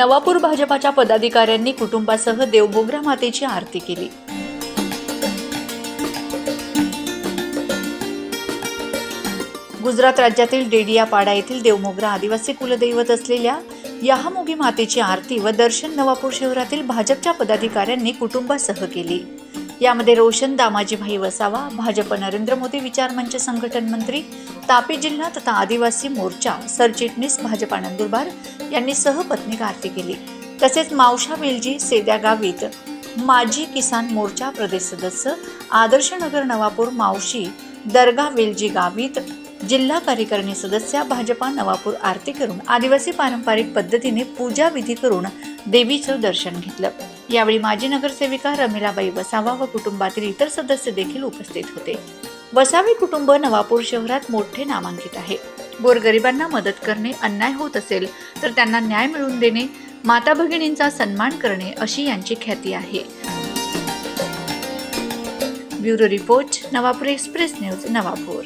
नवापूर भाजपाच्या पदाधिकाऱ्यांनी कुटुंबासह देवबोगरा मातेची आरती केली. गुजरात राज्यातील डेडियापाडा येथील देवमोगरा आदिवासी कुलदैवत असलेल्या याहामोगी मातेची आरती व दर्शन नवापूर शहरातील भाजपच्या पदाधिकाऱ्यांनी कुटुंबासह केली. यामध्ये रोशन दामाजीभाई वसावा भाजप नरेंद्र मोदी विचार मंच संघटन मंत्री तापी जिल्हा तथा आदिवासी मोर्चा सरचिटणीस भाजपा नंदुरबार यांनी सहपत्नीक आरती केली. तसेच मावशा वेलजी सेद्या गावीत माजी किसान मोर्चा प्रदेश सदस्य आदर्शनगर नवापूर मावशी दर्गा वेलजी गावीत जिल्हा कार्यकारिणी सदस्या भाजपा नवापूर आरती करून आदिवासी पारंपरिक पद्धतीने पूजा विधी करून देवीचं दर्शन घेतलं. यावेळी माजी नगरसेविका रमिलाबाई वसावा व कुटुंबातील इतर सदस्य देखील उपस्थित होते. वसावे कुटुंब नवापूर शहरात मोठे नामांकित आहे. गोरगरिबांना मदत करणे अन्याय होत असेल तर त्यांना न्याय मिळवून देणे माता भगिनींचा सन्मान करणे अशी यांची ख्याती आहे. Bureau report Navapur express news Navapur.